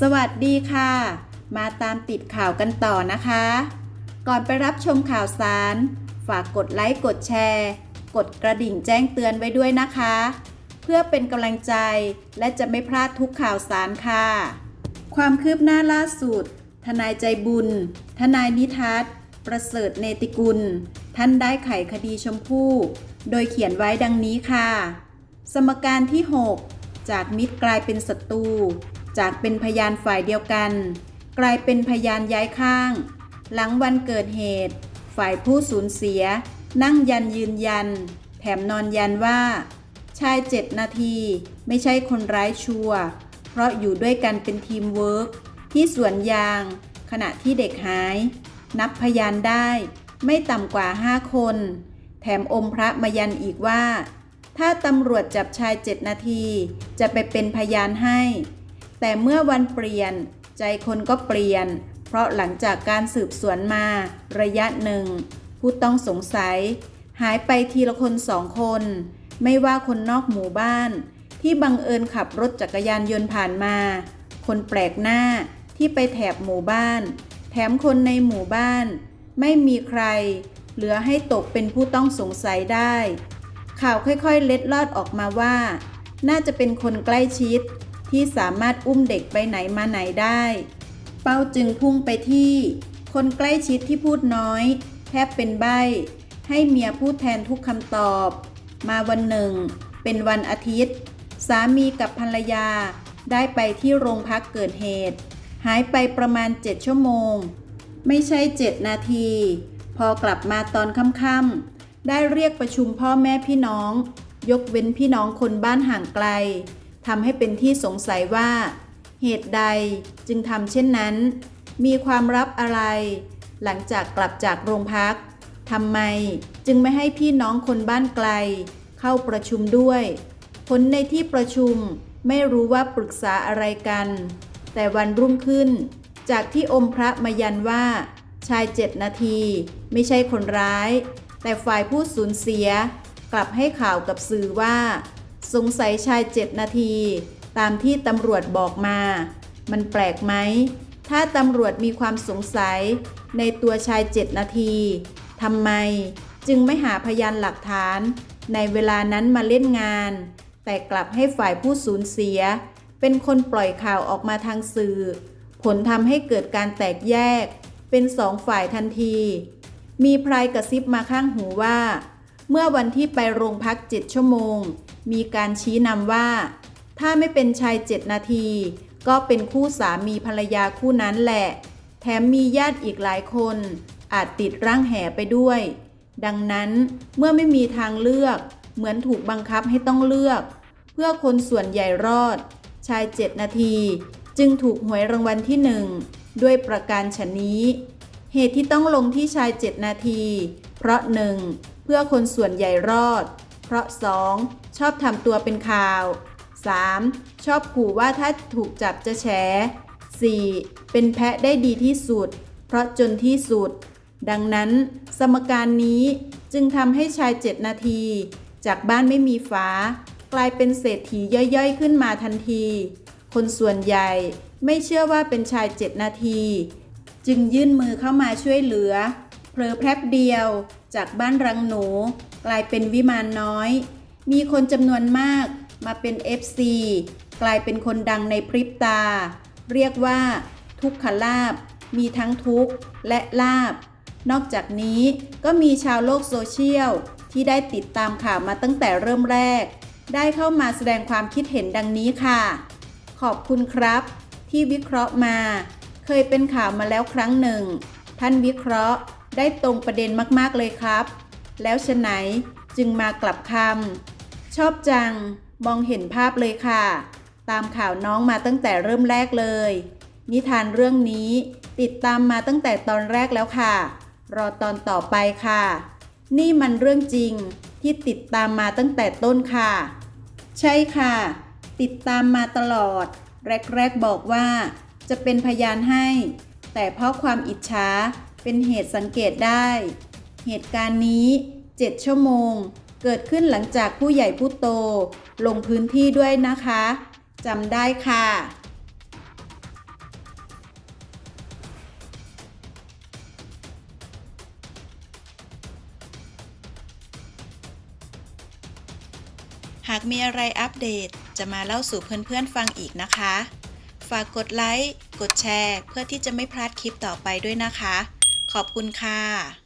สวัสดีค่ะ มาตามติดข่าวกันต่อนะคะ ก่อนไปรับชมข่าวสาร ฝากกดไลค์กดแชร์ กดกระดิ่งแจ้งเตือนไว้ด้วยนะคะ เพื่อเป็นกำลังใจและจะไม่พลาดทุกข่าวสารค่ะ ความคืบหน้าล่าสุด ทนายใจบุญ ทนายนิทัศน์ประเสริฐเนติกุล ท่านได้ไขคดีชมพู่โดยเขียนไว้ดังนี้ค่ะ สมการที่ 6 จากมิตรกลายเป็นศัตรู จากเป็นพยานฝ่ายเดียวกัน กลายเป็นพยานย้ายข้าง หลังวันเกิดเหตุ ฝ่ายผู้สูญเสีย นั่งยันยืนยัน แถมนอนยันว่า ชายเจ็ดนาทีไม่ใช่คนร้ายชัวร์เพราะอยู่ด้วยกันเป็นทีมเวิร์กที่สวนยาง ขณะที่เด็กหาย นับพยานได้ไม่ต่ำกว่า5คน แถมอมพระมายันอีกว่า ถ้าตำรวจจับชายเจ็ดนาที จะไปเป็นพยานให้ แต่เมื่อวันเปลี่ยนใจคนก็เปลี่ยน เพราะหลังจากการสืบสวนมา ระยะหนึ่ง ผู้ต้องสงสัย หายไปทีละคนสองคน ไม่ว่าคนนอกหมู่บ้าน ที่บังเอิญขับรถจักรยานยนต์ผ่านมา คนแปลกหน้าที่ไปแถบหมู่บ้าน แถมคนในหมู่บ้าน ไม่มีใคร เหลือให้ตกเป็นผู้ต้องสงสัยได้ ข่าวค่อยๆ เล็ดลอดออกมาว่า น่าจะเป็นคนใกล้ชิด ที่สามารถอุ้มเด็กไปไหนมาไหนได้ เป้าจึงพุ่งไปที่ คนใกล้ชิดที่พูดน้อย แทบเป็นใบ้ให้เมียพูดแทนทุกคำตอบ มาวันหนึ่ง เป็นวันอาทิตย์ สามีกับภรรยาได้ไปที่โรงพักเกิดเหตุ หายไปประมาณ 7 ชั่วโมง ไม่ใช่ 7 นาที พอกลับมาตอนค่ำๆได้เรียกประชุมพ่อแม่พี่น้อง ยกเว้นพี่น้องคนบ้านห่างไกล ทำให้เป็นที่สงสัยว่า เหตุใดจึงทำเช่นนั้น มีความลับอะไร หลังจากกลับจากโรงพักทำไมจึงไม่ให้พี่น้องคนบ้านไกล เข้าประชุมด้วย ผลในที่ประชุมไม่รู้ว่าปรึกษาอะไรกัน แต่วันรุ่งขึ้น จากที่อมพระมายันว่า ชายเจ็ดนาทีไม่ใช่คนร้าย แต่ฝ่ายผู้สูญเสีย กลับให้ข่าวกับสื่อว่า สงสัยชายเจ็ดนาที ตามที่ตำรวจบอกมา มันแปลกไหม ถ้าตำรวจมีความสงสัยในตัวชายเจ็ดนาทีทำไมจึงไม่หาพยานหลักฐานในเวลานั้นมาเล่นงาน แต่กลับให้ฝ่ายผู้สูญเสีย เป็นคนปล่อยข่าวออกมาทางสื่อ ผลทำให้เกิดการแตกแยก เป็นสองฝ่ายทันที มีพรายกระซิบมาข้างหูว่า เมื่อวันที่ไปโรงพักเจ็ดชั่วโมง มีการชี้นำว่า ถ้าไม่เป็นชายเจ็ดนาที ก็เป็นคู่สามีภรรยาคู่นั้นแหละ แถมมีญาติอีกหลายคน อาจติดร่างแห่ไปด้วย ดังนั้นเมื่อไม่มีทางเลือก เหมือนถูกบังคับให้ต้องเลือก เพื่อคนส่วนใหญ่รอด ชายเจ็ดนาที จึงถูกหวยรางวัลที่หนึ่งด้วยประการชนนี้ เหตุที่ต้องลงที่ชายเจ็ดนาที เพราะหนึ่งเพื่อคนส่วนใหญ่รอด เพราะ 2. ชอบทำตัวเป็นข่าว 3. ชอบขู่ว่าถ้าถูกจับจะแฉ 4. เป็นแพะได้ดีที่สุด เพราะจนที่สุด ดังนั้น สมการนี้จึงทำให้ชายเจ็ดนาที จากบ้านไม่มีฝากลายเป็นเศรษฐีย่อยๆ ขึ้นมาทันที คนส่วนใหญ่ไม่เชื่อว่าเป็นชายเจ็ดนาที จึงยื่นมือเข้ามาช่วยเหลือเผลอแพรบเดียวจากบ้านรังหนู กลายเป็นวิมานน้อย มีคนจำนวนมากมาเป็น FC กลายเป็นคนดังในพริบตา เรียกว่า ทุกขลาบ มีทั้งทุกข์และลาบ นอกจากนี้ก็มีชาวโลกโซเชียล ที่ได้ติดตามข่าวมาตั้งแต่เริ่มแรก ได้เข้ามาแสดงความคิดเห็นดังนี้ค่ะ ขอบคุณครับ ที่วิเคราะห์มา เคยเป็นข่าวมาแล้วครั้งหนึ่ง ท่านวิเคราะห์ได้ตรงประเด็นมาก ๆ เลยครับ แล้วฉะไหนจึงมากลับคำชอบจัง มองเห็นภาพเลยค่ะ ตามข่าวน้องมาตั้งแต่เริ่มแรกเลย นิทานเรื่องนี้ติดตามมาตั้งแต่ตอนแรกแล้วค่ะ รอตอนต่อไปค่ะ นี่มันเรื่องจริงที่ติดตามมาตั้งแต่ต้นค่ะ ใช่ค่ะ ติดตามมาตลอด แรก ๆ บอกว่า จะเป็นพยานให้ แต่เพราะความอิจฉาเป็นเหตุสังเกตได้ เหตุการณ์นี้ 7 ชั่วโมง เกิดขึ้นหลังจากผู้ใหญ่ผู้โต ลงพื้นที่ด้วยนะคะจำได้ค่ะ หากมีอะไรอัปเดตจะมาเล่าสู่เพื่อนๆฟังอีกนะคะ ฝากกดไลค์ กดแชร์ เพื่อที่จะไม่พลาดคลิปต่อไปด้วยนะคะ ขอบคุณค่ะ